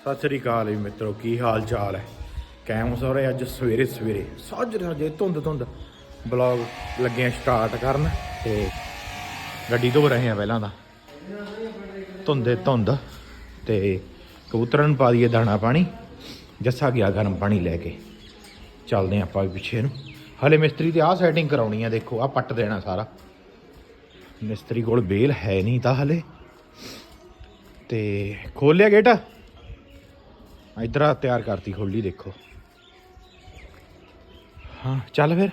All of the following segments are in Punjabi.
ਸਤਿ ਸ੍ਰੀ ਅਕਾਲ ਜੀ ਮਿੱਤਰੋ, ਕੀ ਹਾਲ ਚਾਲ ਹੈ? ਕੈਮ ਸੋਰੇ ਅੱਜ ਸਵੇਰੇ ਸਵੇਰੇ ਸਾਜਰੇ ਸਾਜਰੇ ਧੁੰਦ ਧੁੰਦ ਬਲੌਗ ਲੱਗੇ ਆ ਸਟਾਰਟ ਕਰਨ ਤੇ ਗੱਡੀ ਧੋ ਰਹੇ ਆ ਪਹਿਲਾਂ ਤਾਂ। ਧੁੰਦੇ ਧੁੰਦ ਤੇ ਕਬੂਤਰਾਂ ਨੂੰ ਪਾ ਦਈਏ ਦਾਣਾ ਪਾਣੀ, ਜੱਸਾ ਗਿਆ ਗਰਮ ਪਾਣੀ ਲੈ ਕੇ। ਚੱਲਦੇ ਹਾਂ ਆਪਾਂ ਪਿੱਛੇ ਨੂੰ। ਹਲੇ ਮਿਸਤਰੀ ਤੇ ਆਹ ਸੈਟਿੰਗ ਕਰਾਉਣੀ ਆ, ਦੇਖੋ, ਆਹ ਪੱਟ ਦੇਣਾ ਸਾਰਾ। ਮਿਸਤਰੀ ਕੋਲ ਬੇਲ ਹੈ ਨਹੀਂ ਤਾਂ ਹਲੇ। ਤੇ ਖੋਲਿਆ ਗੇਟ ਇਧਰ ਆ, ਤਿਆਰ ਕਰਤੀ ਖੋਲੀ, ਦੇਖੋ। ਹਾਂ, ਚੱਲ ਫਿਰ।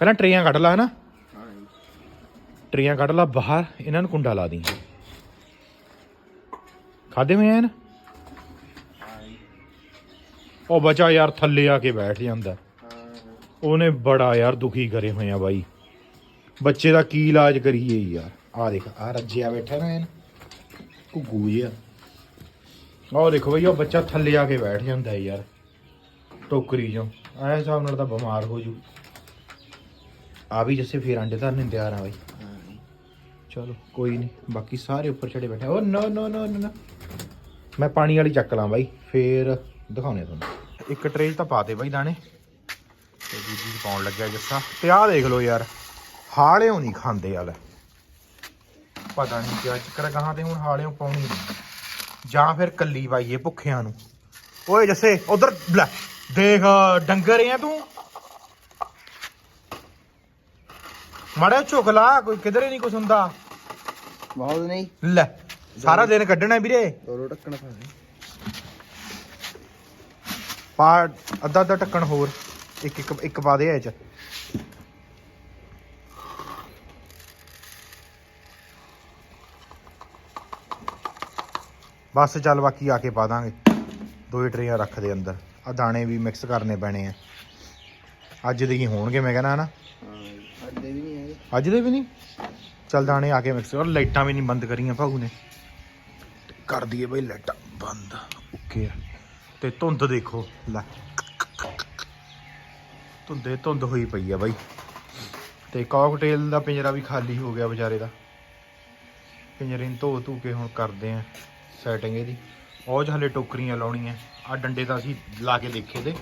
ਪਹਿਲਾਂ ਟਰੇਆਂ ਕੱਢ ਲਾ ਨਾ ਟਰੇਆਂ ਕੱਢ ਲਾ, ਬਾਹਰ ਇਹਨਾਂ ਨੂੰ ਕੁੰਡਾ ਲਾ ਦੀ। ਖਾਦੇ ਹੋਏ ਐਨ ਉਹ ਬਚਾ ਯਾਰ ਥੱਲੇ ਆ ਕੇ ਬੈਠ ਜਾਂਦਾ। ਉਹਨੇ ਬੜਾ ਯਾਰ ਦੁਖੀ ਕਰੇ ਹੋਏ ਆ ਬਾਈ। ਬੱਚੇ ਦਾ ਕੀ ਇਲਾਜ ਕਰੀਏ ਯਾਰ? ਆ ਦੇਖ ਆ ਰੱਜਿਆ ਬੈਠਾ ਨਾ ਐਨ ਘੁੱਗੂ ਜਿਹਾ ਆਹ ਦੇਖੋ ਬਈ, ਉਹ ਬੱਚਾ ਥੱਲੇ ਆ ਕੇ ਬੈਠ ਜਾਂਦਾ ਯਾਰ। ਟੋਕਰੀ ਚੋਂ। ਐ ਹਿਸਾਬ ਨਾਲ ਤਾਂ ਬਿਮਾਰ ਹੋ ਜੂ। ਆ ਵੀ ਜਿਵੇਂ ਫੇਰ ਅੰਡੇ ਧਰਨੇ ਨੂੰ ਤਿਆਰ ਆ ਬਈ। ਚਲੋ, ਕੋਈ ਨਹੀਂ। ਬਾਕੀ ਸਾਰੇ ਉੱਪਰ ਚੜੇ ਬੈਠੇ ਓ, ਨੋ ਨੋ ਨੋ ਨੋ ਮੈਂ ਪਾਣੀ ਵਾਲੀ ਚੱਕ ਲਾਂ ਬਾਈ। ਫੇਰ ਦਿਖਾਉਣੇ ਤੁਹਾਨੂੰ। ਇੱਕ ਟਰੇਜ ਤਾਂ ਪਾ ਪਾਤੇ ਬਾਈ ਦਾਣੇ। ਤੇ ਦੂਜੀ 'ਚ ਪਾਉਣ ਲੱਗਿਆ ਜੱਸਾ। ਤੇ ਆਹ ਦੇਖ ਲਓ ਯਾਰ, ਹਾਲਿਓ ਨਹੀਂ ਖਾਂਦੇ ਯਾਰ ਪਤਾ ਨਹੀਂ ਕਿਆ ਚੱਕਰ ਗਾਹਾਂ ਤੇ ਹੁਣ ਹਾਲਿਓ ਪਾਉਣੀ ਨਹੀਂ ਜਾਂ ਫਿਰ ਕੱਲੀ ਪਾਈਏ ਭੁੱਖਿਆਂ ਨੂੰ। ਓਏ ਜੱਸੇ ਉਧਰ ਲੈ। ਦੇਖ ਡੰਗਰ ਆ ਤੂੰ। ਮੜਾ ਝੁਕ ਲਾ ਕੋਈ ਕਿਧਰੇ ਨਹੀਂ ਕੁਛ ਹੁੰਦਾ। ਬਹੁਤ ਨਹੀਂ। ਲੈ ਸਾਰਾ ਦਿਨ ਕੱਢਣਾ ਵੀਰੇ। ਤੋਰੋ ਟੱਕਣ ਪਾਵੇ ਪਾ ਅੱਧਾ ਅੱਧਾ ਢੱਕਣ ਹੋਰ। ਇੱਕ ਇੱਕ ਇੱਕ ਪਾ ਦੇ ਇਹ ਚ। ਬਸ ਚੱਲ ਬਾਕੀ ਆ ਕੇ ਪਾ ਦਾਂਗੇ। ਦੋ ਹੀ ਟਰੇਆਂ ਰੱਖ ਦੇ ਅੰਦਰ। ਆ ਦਾਣੇ ਵੀ ਮਿਕਸ ਕਰਨੇ ਪੈਣੇ ਆ। ਅੱਜ ਦੇ ਹੀ ਹੋਣਗੇ ਮੈਂ ਕਹਿੰਦਾ ਨਾ ਹਾਂ ਅੱਡੇ ਵੀ ਨਹੀਂ ਹੈਗੇ। ਅੱਜ ਦੇ ਵੀ ਨਹੀਂ ਚੱਲ ਦਾਣੇ ਆ ਕੇ ਮਿਕਸ ਕਰ। ਲਾਈਟਾਂ ਵੀ ਨਹੀਂ ਬੰਦ ਕਰੀਆਂ ਭਾਊ ਨੇ। ਤੇ ਕਰ ਦਈਏ ਬਈ ਲਾਈਟਾਂ ਬੰਦ। ਓਕੇ ਆ। ਤੇ ਧੁੰਦ ਦੇਖੋ। ਲੈ। ਧੁੰਦੇ ਧੁੰਦ ਹੋਈ ਪਈ ਆ ਬਾਈ। ਤੇ ਕਾਕਟੇਲ ਦਾ ਪਿੰਜਰਾ ਵੀ ਖਾਲੀ ਹੋ ਗਿਆ ਵਿਚਾਰੇ ਦਾ। ਪਿੰਜਰੇ ਨੂੰ ਧੋ ਧੂ ਕੇ ਹੁਣ ਕਰਦੇ ਆ। ਸੈਟਿੰਗ ਇਹਦੀ। ਉਹ 'ਚ ਹਲੇ ਟੋਕਰੀਆਂ ਲਾਉਣੀਆਂ। ਆ ਡੰਡੇ ਤਾਂ ਅਸੀਂ ਲਾ ਕੇ ਦੇਖੇ ਤੇ।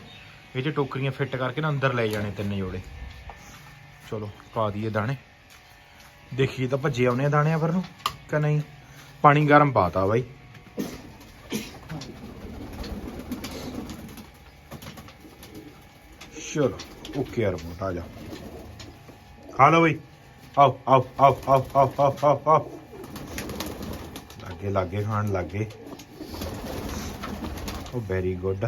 ਇਹ 'ਚ ਟੋਕਰੀਆਂ ਫਿੱਟ ਕਰਕੇ ਨਾ ਅੰਦਰ ਲੈ ਜਾਣੇ ਤਿੰਨ ਜੋੜੇ। ਚਲੋ, ਪਾ ਦਈਏ ਦਾਣੇ। ਦੇਖੀਏ ਤਾਂ ਭੱਜੇ ਆਉਨੇ ਆ ਦਾਣਿਆਂ ਪਰ ਨੂੰ, ਕਿ ਨਹੀਂ? ਪਾਣੀ ਗਰਮ ਪਾਤਾ ਬਾਈ। ਚਲੋ ਓਕੇ ਯਾਰ ਮੋਟ ਜਾ। ਖਾ ਲਓ ਬਈ। ਆਓ ਆਓ ਆਓ ਆਓ ਆਓ ਆਓ ਆਓ। ਆਓ ਲਾਗੇ ਖਾਣ ਲੱਗੇ। ਉਹ ਵੈਰੀ ਗੁੱਡ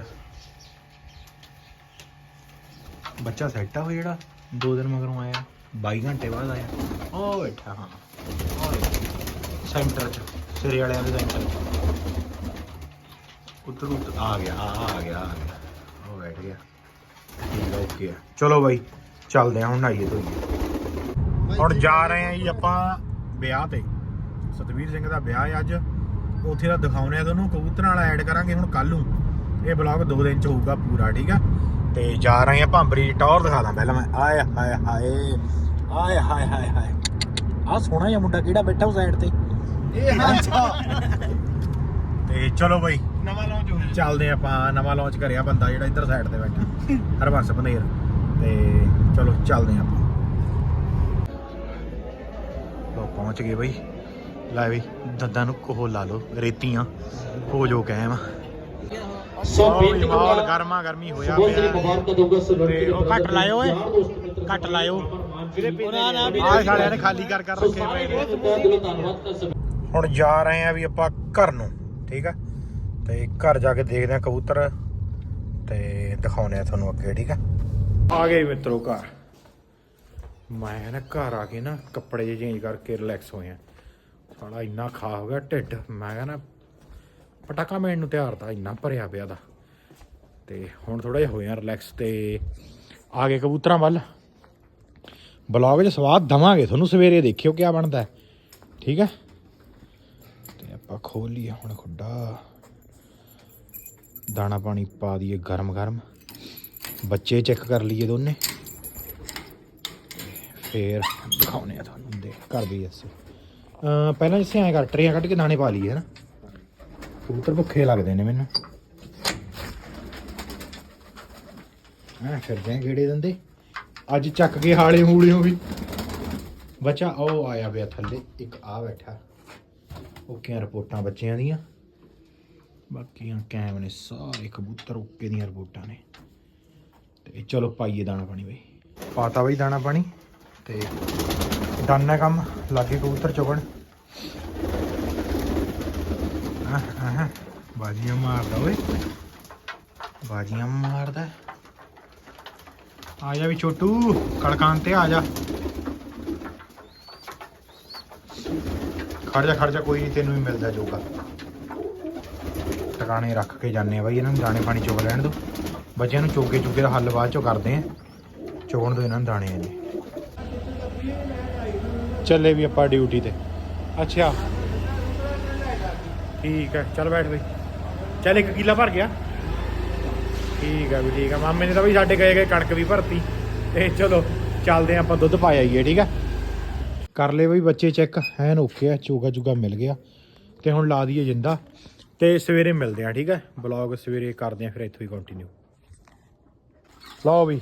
ਬੱਚਾ ਸੈੱਟ ਆ ਉਹ ਜਿਹੜਾ? ਦੋ ਦਿਨ ਮਗਰੋਂ ਆਇਆ। 22 ਘੰਟੇ ਬਾਅਦ ਆਇਆ। ਉਹ ਬੈਠਾ ਹਾਂ ਸੈਂਟਰ ਚ, ਸਿਰੇ ਵਾਲਿਆਂ ਦੇ ਸੈਂਟਰ ਉੱਤਰ ਉੱਤਰ ਆ ਗਿਆ, ਆ ਆ ਗਿਆ ਆ ਗਿਆ। ਉਹ ਬੈਠ ਗਿਆ। ਠੀਕ ਆ ਓਕੇ ਆ। ਚਲੋ ਬਾਈ, ਚੱਲਦੇ ਆ, ਹੁਣ ਨਾਈਏ ਧੋਈਏ। ਹੁਣ ਜਾ ਰਹੇ ਆ ਜੀ ਆਪਾਂ ਵਿਆਹ ਤੇ। ਸਤਵੀਰ ਸਿੰਘ ਦਾ ਵਿਆਹ ਹੈ ਅੱਜ। ਉੱਥੇ ਦਾ ਦਿਖਾਉਣੇ ਆ ਤੁਹਾਨੂੰ ਕਬੂਤਰਾਂ ਵਾਲਾ ਐਡ ਕਰਾਂਗੇ ਹੁਣ ਕੱਲ ਨੂੰ। ਇਹ ਬਲੌਗ ਦੋ ਦਿਨ ਚ ਹੋਊਗਾ ਪੂਰਾ ਠੀਕ ਆ? ਤੇ ਜਾ ਰਹੇ ਆ ਭਾਂਬਰੀ ਟੌਰ ਦਿਖਾ ਦਾਂ ਪਹਿਲਾਂ ਮੈਂ। ਆਏ ਹਾਏ ਹਾਏ ਆਏ ਹਾਏ ਹਾਏ ਹਾਏ। ਆ ਸੋਹਣਾ ਜਿਹਾ ਮੁੰਡਾ ਕਿਹੜਾ ਬੈਠਾ ਉਹ ਸਾਈਡ ਤੇ? ਇਹ ਹਾਂ। ਤੇ ਚਲੋ ਬਾਈ ਨਵਾਂ ਲਾਂਚ ਹੋਇਆ। ਚੱਲਦੇ ਆਪਾਂ। ਨਵਾਂ ਲਾਂਚ ਕਰਿਆ ਬੰਦਾ ਜਿਹੜਾ ਇੱਧਰ ਸਾਈਡ ਤੇ ਬੈਠਾ। ਹਰਬੰਸ ਬਨੇਰ ਤੇ ਚਲੋ ਚੱਲਦੇ ਆਪਾਂ। ਲੋ ਪਹੁੰਚ ਗਏ ਬਈ। ਲੈ ਬਈ ਦੰਦਾਂ ਨੂੰ ਕੋਹ ਲਾ ਲਓ ਰੇਤੀਆਂ ਹੋ ਜੋ ਕਹਿਮ ਸੋ ਬੇਨਤੀ ਮਾਹੌਲ ਗਰਮਾ ਗਰਮੀ ਹੋਇਆ ਪਿਆ। ਉਹ ਘੱਟ ਲਾਇਓ ਮਿੱਤਰ ਘੱਟ ਲਾਇਓ। ਵੀ ਆਹ ਸਾਲਿਆਂ ਨੇ ਖਾਲੀ ਕਰ ਕਰ ਰੱਖੇ ਪਏ ਨੇ। ਬਹੁਤ ਬਹੁਤ ਦਿਲੋਂ ਧੰਨਵਾਦ ਕਰ ਸਭ ਹੁਣ ਜਾ ਰਹੇ ਆ ਵੀ ਆਪਾਂ ਘਰ ਨੂੰ ਠੀਕ ਆ? ਤੇ ਘਰ ਜਾ ਕੇ ਦੇਖਦੇ ਆ ਕਬੂਤਰ ਤੇ ਦਿਖਾਉਨੇ ਆ ਤੁਹਾਨੂੰ ਅੱਗੇ ਠੀਕ ਆ? ਆ ਗਏ ਮਿੱਤਰੋ ਘਰ। ਮੈਂ ਨਾ ਘਰ ਆ ਕੇ ਨਾ ਕੱਪੜੇ ਜਿਹੇ ਚੇਂਜ ਕਰਕੇ ਰਿਲੈਕਸ ਹੋਏ ਆ ਸਾਲਾ ਇੰਨਾ ਖਾ ਹੋ ਗਿਆ, ਢਿੱਡ। ਮੈਂ ਕਹਿੰਦਾ ਪਟਾਕਾ ਮੈਨ ਨੂੰ ਤਿਆਰ ਤਾਂ ਇੰਨਾ ਭਰਿਆ ਪਿਆ ਦਾ ਤੇ ਹੁਣ ਥੋੜਾ ਜਿਹਾ ਹੋਇਆ ਰਿਲੈਕਸ ਤੇ ਆ ਗਏ ਕਬੂਤਰਾਂ ਵੱਲ। ਬਲੌਗ 'ਚ ਸਵਾਦ ਦਵਾਂਗੇ, ਤੁਹਾਨੂੰ ਸਵੇਰੇ ਦੇਖਿਓ ਕੀ ਬਣਦਾ ਠੀਕ ਹੈ? ਤੇ ਆਪਾਂ ਖੋਲ ਲਈਏ ਹੁਣ ਖੁੱਡਾ। ਦਾਣਾ ਪਾਣੀ ਪਾ ਦਈਏ ਗਰਮ ਗਰਮ ਬੱਚੇ ਚੈੱਕ ਕਰ ਲਈਏ ਦੋਨੇ। ਤੇ ਫੇਰ ਦਿਖਾਉਨੇ ਆ ਤੁਹਾਨੂੰ ਦੇ ਕਰ ਦਈਏ ਅਸੀਂ ਪਹਿਲਾਂ ਜਿਸੇ ਐਂ ਕਰ, ਟਰੇਆਂ ਕੱਢ ਕੇ ਦਾਣੇ ਪਾ ਲਈਏ, ਹਨਾ? ਕਬੂਤਰ ਭੁੱਖੇ ਲੱਗਦੇ ਨੇ ਮੈਨੂੰ। ਹਾਂ ਫਿਰਦੇ ਆ ਗੇੜੇ ਦਿੰਦੇ। ਅੱਜ ਚੱਕ ਕੇ ਹਾਲੇ ਹੂਲਿਓ ਵੀ। ਬੱਚਾ, ਉਹ ਆਇਆ ਪਿਆ ਥੱਲੇ, ਇੱਕ ਆ ਬੈਠਾ। ਓਕੇ ਰਿਪੋਰਟਾਂ ਬੱਚਿਆਂ ਦੀਆਂ? ਬਾਕੀਆਂ ਕੈਮ ਨੇ, ਸਾਰੇ ਕਬੂਤਰ ਓਕੇ ਦੀਆਂ ਰਿਪੋਰਟਾਂ ਨੇ। ਤੇ ਚਲੋ ਪਾਈਏ ਦਾਣਾ ਪਾਣੀ ਬਈ। ਪਾਤਾ ਬਈ ਦਾਣਾ ਪਾਣੀ, ਤੇ ਡਨ ਹੈ ਕੰਮ, ਲਾਗੇ ਕਬੂਤਰ ਚੁਗਣ। ਆਹ ਆਹ, ਬਾਜੀਆਂ ਮਾਰਦਾ ਓਏ। ਬਾਜੀਆਂ ਮਾਰਦਾ। ਆ ਜਾ ਵੀ ਛੋਟੂ ਕੜਕਾਂ ਤੇ ਆ ਜਾ। ਖੜ ਜਾ ਖੜ ਜਾ, ਕੋਈ ਨਹੀਂ ਤੈਨੂੰ ਵੀ ਮਿਲਦਾ ਜੋਗਾ। ਟਿਕਾਣੇ ਰੱਖ ਕੇ ਜਾਂਦੇ ਆ ਬਾਈ, ਇਹਨਾਂ ਨੂੰ ਦਾਣੇ ਪਾਣੀ ਚੁਗ ਲੈਣ ਦੋ। ਬੱਚਿਆਂ ਨੂੰ ਚੋਗੇ ਚੁਗੇ ਦਾ ਹੱਲ ਬਾਅਦ ਚੋਂ ਕਰਦੇ ਆ। ਚੋਣ ਦੋ ਇਹਨਾਂ ਨੂੰ ਦਾਣੇ ਆ ਜੀ ਚੱਲੇ ਵੀ ਆਪਾਂ ਡਿਊਟੀ ਤੇ। ਅੱਛਾ। ਠੀਕ ਹੈ, ਚੱਲ ਬੈਠ ਬਈ। ਚੱਲ ਇੱਕ ਕਿੱਲਾ ਭਰ ਗਿਆ। ਠੀਕ ਹੈ ਵੀ ਠੀਕ ਹੈ। ਮਾਮੇ ਨੇ ਤਾਂ ਵੀ ਸਾਡੇ ਗਏ ਗਏ ਕਣਕ ਵੀ ਭਰਤੀ। ਤੇ ਚਲੋ, ਚੱਲਦੇ ਹਾਂ ਆਪਾਂ ਦੁੱਧ ਪਾ ਆਈਏ, ਠੀਕ ਹੈ। ਕਰ ਲਏ ਬਈ ਬੱਚੇ ਚੈੱਕ ਐਨ ਓਕੇ ਆ ਚੋਗਾ ਚੁਗਾ ਮਿਲ ਗਿਆ। ਤੇ ਹੁਣ ਲਾ ਦਈਏ ਜਿੰਦਾ। ਤੇ ਸਵੇਰੇ ਮਿਲਦੇ ਆ ਠੀਕ ਹੈ। ਬਲੌਗ ਸਵੇਰੇ ਕਰਦੇ ਆ ਫਿਰ ਇੱਥੋਂ ਹੀ ਕੰਟੀਨਿਊ ਲਓ ਵੀ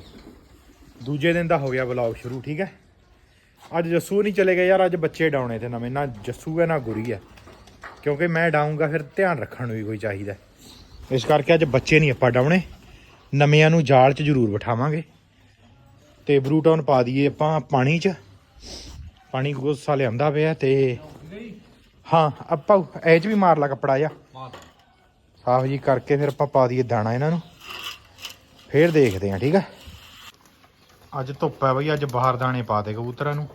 ਦੂਜੇ ਦਿਨ ਦਾ ਹੋ ਗਿਆ ਬਲੌਗ ਸ਼ੁਰੂ, ਠੀਕ ਹੈ। ਅੱਜ ਜੱਸੂ ਨਹੀਂ ਚਲੇ ਗਏ ਯਾਰ ਅੱਜ ਬੱਚੇ ਡਾਉਣੇ ਤੇ ਨਵੇਂ ਨਾ ਜੱਸੂ ਹੈ ਨਾ ਗੁਰੀ ਹੈ। ਕਿਉਂਕਿ ਮੈਂ ਡਾਊਂਗਾ ਫਿਰ ਧਿਆਨ ਰੱਖਣ ਨੂੰ ਵੀ ਕੋਈ ਚਾਹੀਦਾ ਇਸ ਕਰਕੇ ਅੱਜ ਬੱਚੇ ਨਹੀਂ ਆਪਾਂ ਡਾਉਣੇ ਨਵਿਆਂ ਨੂੰ ਜਾਲ 'ਚ ਜ਼ਰੂਰ ਬਿਠਾਵਾਂਗੇ। ਤੇ ਬਰੂਟਾਊਨ ਪਾ ਦਈਏ ਆਪਾਂ ਪਾਣੀ 'ਚ। ਪਾਣੀ ਗੁੱਸਾ ਲਿਆਂਦਾ ਪਿਆ ਤੇ ਹਾਂ ਆਪਾਂ ਇਹ 'ਚ ਵੀ ਮਾਰ ਲਾ ਕੱਪੜਾ ਜਾ ਸਾਫ਼ ਜੀ ਕਰਕੇ ਫਿਰ ਆਪਾਂ ਪਾ ਦਈਏ ਦਾਣਾ ਇਹਨਾਂ ਨੂੰ। ਫੇਰ ਦੇਖਦੇ ਹਾਂ ਠੀਕ ਹੈ? ਅੱਜ ਧੁੱਪ ਹੈ ਬਈ ਅੱਜ ਬਾਹਰ ਦਾਣੇ ਪਾ ਦੇ ਕਬੂਤਰਾਂ ਨੂੰ।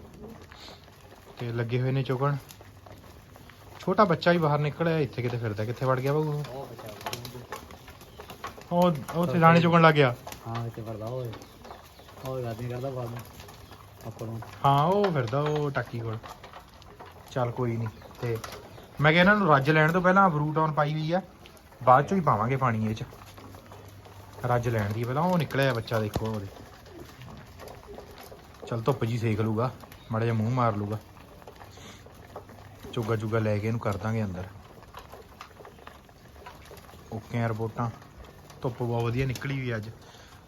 ਤੇ ਲੱਗੇ ਹੋਏ ਨੇ ਚੁਗਣ। ਛੋਟਾ ਬੱਚਾ ਹੀ ਬਾਹਰ ਨਿਕਲਿਆ ਇੱਥੇ ਕਿਤੇ ਫਿਰਦਾ ਕਿੱਥੇ ਵੜ ਗਿਆ ਬਾਬੂ ਉਹ? ਉੱਥੇ ਦਾਣੇ ਚੁਗਣ ਲੱਗ ਗਿਆ। ਹਾਂ ਇੱਥੇ ਵੜਦਾ ਉਹ। ਉਹ ਗੱਲ ਕਰਦਾ ਬਾਬੂ ਆਪਾਂ ਨੂੰ। ਹਾਂ ਉਹ ਫਿਰਦਾ ਉਹ ਟਾਕੀ ਕੋਲ। ਚੱਲ ਕੋਈ ਨਹੀਂ ਤੇ ਮੈਂ ਕਿਹਾ ਇਹਨਾਂ ਨੂੰ ਰੱਜ ਲੈਣ ਤੋਂ ਪਹਿਲਾਂ ਬਰੂਟ ਔਨ ਪਾਈ ਹੋਈ ਆ। ਬਾਅਦ ਚੋਂ ਹੀ ਪਾਵਾਂਗੇ ਪਾਣੀ ਇਹ ਚ। ਰੱਜ ਲੈਣ ਦੀ ਪਹਿਲਾਂ ਉਹ ਨਿਕਲਿਆ ਬੱਚਾ ਦੇਖੋ ਉਹਦੇ। ਚੱਲ ਧੁੱਪ ਜੀ ਸੇਕ ਲੂਗਾ, ਮਾੜਾ ਜਿਹਾ ਮੂੰਹ ਮਾਰ ਲੂਗਾ। ਚੁੱਗਾ ਚੁੱਗਾ ਲੈ ਕੇ ਇਹਨੂੰ ਕਰ ਦਾਂਗੇ ਅੰਦਰ। ਓਕੇ ਆ ਰਿਪੋਰਟਾਂ। ਧੁੱਪ ਬਹੁਤ ਵਧੀਆ ਨਿਕਲੀ ਵੀ ਅੱਜ।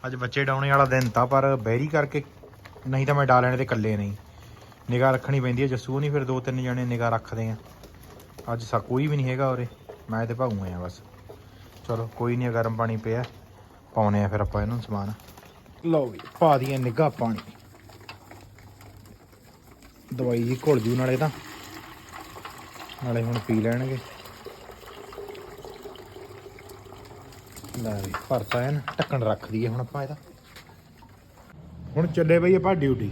ਅੱਜ ਬੱਚੇ ਡਾਉਣੇ ਵਾਲਾ ਦਿਨ ਤਾਂ, ਪਰ ਬੈਰੀ ਕਰਕੇ ਨਹੀਂ ਤਾਂ ਮੈਂ ਡਾ ਲੈਣੇ ਤੇ ਇਕੱਲੇ ਨਹੀਂ। ਨਿਗਾਹ ਰੱਖਣੀ ਪੈਂਦੀ ਹੈ ਜੱਸੂ ਨਹੀਂ ਫਿਰ ਦੋ ਤਿੰਨ ਜਣੇ ਨਿਗਾਹ ਰੱਖਦੇ ਆ। ਅੱਜ ਸਾ ਕੋਈ ਵੀ ਨਹੀਂ ਹੈਗਾ ਉਰੇ, ਮੈਂ ਤੇ ਭਾਊ ਆ ਬਸ। ਚਲੋ, ਕੋਈ ਨਹੀਂ, ਗਰਮ ਪਾਣੀ ਪਿਆ। ਪਾਉਨੇ ਆ ਫਿਰ ਆਪਾਂ ਇਹਨੂੰ ਸਮਾਨ। ਲਓ ਵੀ, ਪਾ ਦਈਏ ਨਿਗਾਹ ਪਾਣੀ। ਦਵਾਈ ਜੀ ਘੁਲ ਜੂ ਨਾਲੇ ਤਾਂ। ਨਾਲੇ ਹੁਣ ਪੀ ਲੈਣਗੇ। ਲੈ ਵੀ ਭਰਤਾ ਐਨ, ਢੱਕਣ ਰੱਖ ਦਈਏ ਹੁਣ ਆਪਾਂ ਇਹਦਾ। ਹੁਣ ਚੱਲੇ ਬਈ ਆਪਾਂ ਡਿਊਟੀ।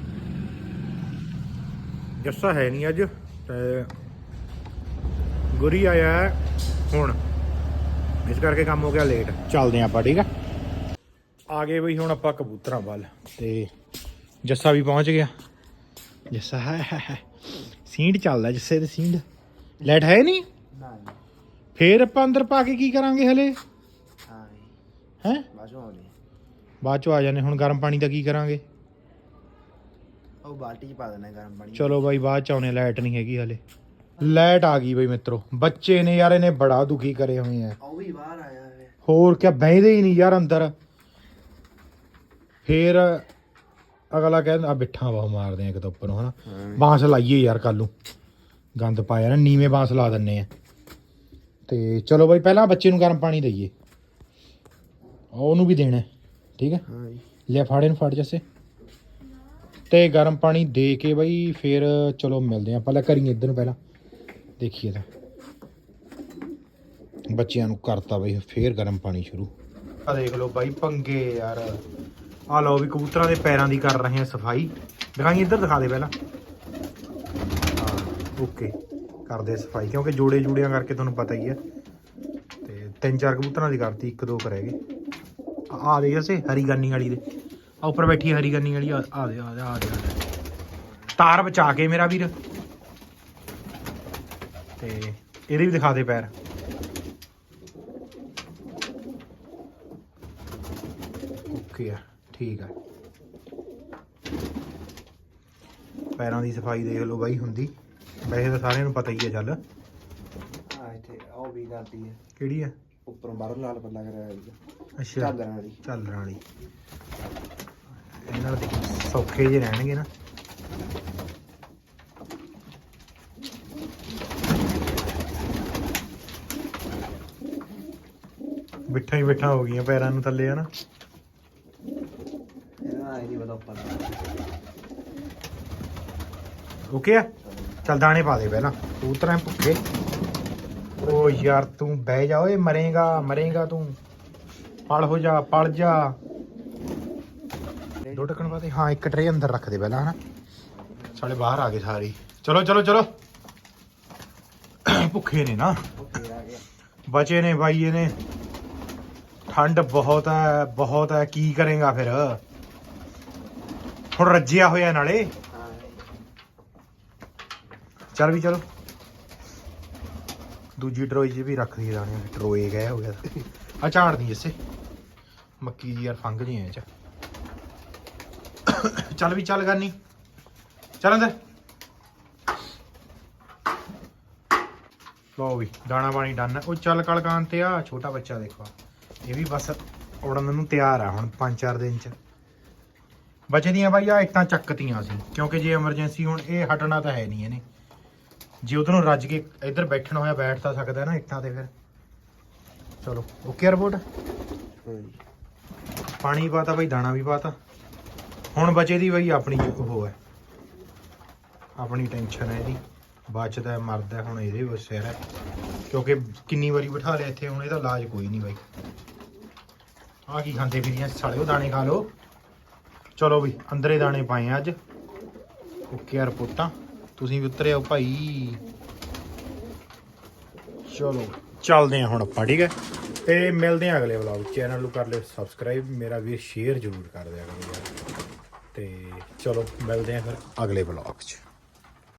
ਜੱਸਾ ਹੈ ਨਹੀਂ ਅੱਜ, ਤੇ ਗੁਰੀ ਆਇਆ ਹੁਣ। ਇਸ ਕਰਕੇ ਕੰਮ ਹੋ ਗਿਆ ਲੇਟ ਚੱਲਦੇ ਹਾਂ ਆਪਾਂ, ਠੀਕ ਆ? ਆ ਗਏ ਬਈ ਹੁਣ ਆਪਾਂ ਕਬੂਤਰਾਂ ਵੱਲ, ਤੇ ਜੱਸਾ ਵੀ ਪਹੁੰਚ ਗਿਆ। ਜੱਸਾ ਹੈ ਹੈ ਹੈ ਸੀਂਡ ਚੱਲਦਾ ਜੱਸੇ ਤੇ ਸੀਂਡ। ਲਾਈਟ ਹੈ ਨਹੀਂ? ਨਾ ਫੇਰ ਆਪਾਂ ਅੰਦਰ ਪਾ ਕੇ ਕੀ ਕਰਾਂਗੇ ਹਲੇ? ਹਾਂ ਹੈ? ਬਾਜੂ ਆਉਣੀ ਬਾਅਦ ਚੋਂ ਆ ਜਾਣੇ ਹੁਣ ਗਰਮ ਪਾਣੀ ਦਾ ਕੀ ਕਰਾਂਗੇ? ਉਹ ਬਾਲਟੀ ਚ ਪਾ ਦੇਣਾ ਗਰਮ ਪਾਣੀ। ਚਲੋ ਬਾਈ ਬਾਅਦ ਚ ਆਉਣੇ ਲਾਈਟ ਨਹੀਂ ਹੈਗੀ ਹਲੇ। ਲਾਈਟ ਆ ਗਈ ਬਈ ਮਿੱਤਰੋ। ਬੱਚੇ ਨੇ ਯਾਰ ਇਹਨੇ ਬੜਾ ਦੁਖੀ ਕਰੇ ਹੋਏ ਆ। ਉਹ ਵੀ ਬਾਹਰ ਆਇਆ ਹੈ ਹੋਰ ਕਿਆ ਬਹਿੰਦੇ ਹੀ ਨਹੀਂ ਯਾਰ ਅੰਦਰ। ਫੇਰ ਅਗਲਾ ਕਹਿੰਦਾ ਆ ਬਿੱਠਾ ਵਾ ਮਾਰਦੇ ਆ ਇੱਕ ਤਾਂ ਉੱਪਰੋਂ ਹਨਾ। ਬਾਂਸ ਲਾਈਏ ਯਾਰ ਕੱਲ ਨੂੰ। ਗੰਦ ਪਾਇਆ ਨਾ ਨੀਵੇਂ ਬਾਂਸ ਲਾ ਦਿੰਨੇ ਆ। ਤੇ ਚਲੋ ਬਾਈ ਪਹਿਲਾਂ ਬੱਚੇ ਨੂੰ ਗਰਮ ਪਾਣੀ ਦਈਏ। ਉਹਨੂੰ ਵੀ ਦੇਣਾ ਹੈ, ਠੀਕ ਹੈ? ਹਾਂ ਜੀ ਲੈ ਫਾੜੇ ਨੂੰ ਫੜ ਜੱਸੇ। ਤੇ ਗਰਮ ਪਾਣੀ ਦੇ ਕੇ ਬਈ ਫਿਰ ਚਲੋ ਮਿਲਦੇ ਆਪਾਂ। ਪਹਿਲਾਂ ਕਰੀਏ ਇੱਧਰ ਨੂੰ ਪਹਿਲਾਂ। ਦੇਖੀਏ ਤਾਂ। ਬੱਚਿਆਂ ਨੂੰ ਕਰਤਾ ਬਈ ਫੇਰ ਗਰਮ ਪਾਣੀ ਸ਼ੁਰੂ। ਆ ਦੇਖ ਲਓ ਬਾਈ ਪੰਗੇ ਯਾਰ। ਆ ਲਓ ਵੀ ਕਬੂਤਰਾਂ ਦੇ ਪੈਰਾਂ ਦੀ ਕਰ ਰਹੇ ਆ ਸਫ਼ਾਈ। ਦਿਖਾਈ ਇੱਧਰ ਦਿਖਾ ਦੇ ਪਹਿਲਾਂ। ਓਕੇ ਕਰਦੇ ਸਫ਼ਾਈ, ਕਿਉਂਕਿ ਜੋੜੇ ਜੂੜਿਆਂ ਕਰਕੇ ਤੁਹਾਨੂੰ ਪਤਾ ਹੀ ਹੈ ਤੇ ਤਿੰਨ ਚਾਰ ਕਬੂਤਰਾਂ ਦੀ ਕਰਤੀ, ਇੱਕ ਦੋ ਕਰ ਹੈਗੇ ਆ ਦੇ ਜਸੇ ਹਰੀ ਗਾਨੀ ਵਾਲੀ ਦੇ। ਆ ਉੱਪਰ ਬੈਠੀ ਹਰੀ ਗਾਨੀ ਵਾਲੀ, ਆ ਆ ਦੇ ਆ ਦੇ ਆ ਦੇ। ਤਾਰ ਬਚਾ ਕੇ ਮੇਰਾ ਵੀਰ। ਤੇ ਇਹਦੇ ਵੀ ਦਿਖਾ ਦੇ ਪੈਰ। ਓਕੇ ਆ। ਠੀਕ ਆ। ਪੈਰਾਂ ਦੀ ਸਫ਼ਾਈ ਦੇਖ ਲਓ ਬਾਈ ਹੁੰਦੀ। ਵੈਸੇ ਤਾਂ ਸਾਰਿਆਂ ਨੂੰ ਪਤਾ ਹੀ ਹੈ ਚੱਲ। ਹਾਂ ਇੱਥੇ ਉਹ ਵੀ ਕਰਤੀ ਹੈ ਕਿਹੜੀ ਆ? ਉੱਪਰੋਂ ਬਾਹਰੋਂ ਲਾਲ ਪੱਲਾ ਕਰਿਆ ਹੋਇਆ ਅੱਛਾ। ਚਾਦਰਾਂ ਵਾਲੀ। ਝਾਲਰਾਂ ਵਾਲੀ। ਇਹਨਾਂ ਦੇ ਸੌਖੇ ਜਿਹੇ ਰਹਿਣਗੇ ਨਾ। ਬਿੱਠਾ ਹੀ ਬਿੱਠਾ ਹੋ ਗਈਆਂ ਪੈਰਾਂ ਨੂੰ ਥੱਲੇ ਹਨਾ। ਓਕੇ ਆ? ਚੱਲ ਦਾਣੇ ਪਾ ਦੇ ਪਹਿਲਾਂ। ਤੂੰ ਉਤਰਾਂ ਭੁੱਖੇ। ਓ ਯਾਰ ਤੂੰ ਬਹਿ ਜਾ ਓਏ ਮਰੇਗਾ ਮਰੇਗਾ ਤੂੰ। ਪਲ ਹੋ ਜਾ ਪਲ ਜਾ। ਦੋ ਟਕਣ ਬਾਅਦ ਹਾਂ ਇੱਕ ਟਰੇ ਅੰਦਰ ਰੱਖ ਦੇ ਪਹਿਲਾਂ ਹਨਾ? ਸਾਲੇ ਬਾਹਰ ਆ ਗਏ ਸਾਰੇ। ਹੀ। ਚਲੋ ਚਲੋ ਚਲੋ। ਭੁੱਖੇ ਨੇ ਨਾ। ਬਚੇ ਨੇ ਬਾਈ ਇਹਨੇ। ਠੰਡ ਬਹੁਤ ਹੈ ਬਹੁਤ ਹੈ। ਕੀ ਕਰੇਗਾ ਫਿਰ? ਹੁਣ ਰੱਜਿਆ ਹੋਇਆ ਨਾਲੇ। ਚੱਲ ਵੀ ਚਲੋ। ਦੂਜੀ ਟਰੋਈ 'ਚ ਵੀ ਰੱਖ ਦੀ। ਦਾਣੇ ਟਰੋਏ ਗਏ ਹੋ ਗਿਆ। ਆ ਝਾੜ ਦੀ ਇਸੇ ਮੱਕੀ ਦੀ ਯਾਰ ਫੰਗ ਜੀ ਐ ਚ। ਚੱਲ ਵੀ ਚੱਲ ਕਰਨੀ ਚੱਲ ਅੰਦਰ। ਲਓ ਵੀ, ਦਾਣਾ ਪਾਣੀ ਡਨ। ਉਹ ਚੱਲ ਕਲਕਾਨ ਤੇ ਆ, ਛੋਟਾ ਬੱਚਾ ਦੇਖੋ। ਇਹ ਵੀ ਬਸ ਉੜਨ ਨੂੰ ਤਿਆਰ ਆ ਹੁਣ 5-4 ਦਿਨ ਚ। ਬਚਦੀਆਂ ਬਾਈ ਆ ਇੱਟਾਂ ਚੱਕਤੀਆਂ ਸੀ ਕਿਉਂਕਿ ਜੇ ਐਮਰਜੈਂਸੀ ਹੁਣ ਇਹ ਹਟਣਾ ਤਾਂ ਹੈ ਨਹੀਂ ਇਹਨੇ। ਜੇ ਉਧਰੋਂ ਰੱਜ ਕੇ ਇੱਧਰ ਬੈਠਣਾ ਹੋਇਆ ਬੈਠ ਤਾਂ ਸਕਦਾ ਨਾ ਇੱਟਾਂ ਤੇ ਫਿਰ। ਚਲੋ ਓਕੇ ਰਿਪੋਰਟ ਪਾਣੀ ਪਾਤਾ ਬਈ ਦਾਣਾ ਵੀ ਪਾਤਾ। ਹੁਣ ਬਚੇ ਦੀ ਬਈ ਆਪਣੀ ਉਹ ਹੈ। ਆਪਣੀ ਟੈਨਸ਼ਨ ਹੈ ਇਹਦੀ। ਬਚਦਾ ਮਰਦਾ ਹੁਣ ਇਹਦੇ ਵਿੱਚ ਸਿਰ ਹੈ। ਕਿਉਂਕਿ ਕਿੰਨੀ ਵਾਰੀ ਬਿਠਾ ਲਿਆ ਇੱਥੇ ਹੁਣ ਇਹਦਾ ਇਲਾਜ ਕੋਈ ਨਹੀਂ ਬਾਈ। ਆ ਕੀ ਖਾਂਦੇ ਫਿਰੀਆਂ ਸਾਲਿਓ ਦਾਣੇ ਖਾ ਲਓ। ਚਲੋ ਵੀ, ਅੰਦਰੇ ਦਾਣੇ ਪਾਏ ਆ ਅੱਜ। ਓਕੇ ਯਾਰ ਰਿਪੋਰਟਾਂ ਤੁਸੀਂ ਵੀ ਉਤਰੇ ਆਓ ਭਾਈ। ਚਲੋ, ਚੱਲਦੇ ਆ ਹੁਣ ਆਪਾਂ, ਠੀਕ ਹੈ? ਤੇ ਮਿਲਦੇ ਆ ਅਗਲੇ ਵਲੌਗ ਚੈਨਲ ਨੂੰ ਕਰ ਲਿਓ ਸਬਸਕ੍ਰਾਈਬ ਮੇਰਾ ਵੀ ਸ਼ੇਅਰ ਜ਼ਰੂਰ ਕਰ ਦਿਆ ਕਰੋ ਯਾਰ। ਤੇ ਚਲੋ, ਮਿਲਦੇ ਆ ਫਿਰ ਅਗਲੇ ਵਲੌਗ 'ਚ।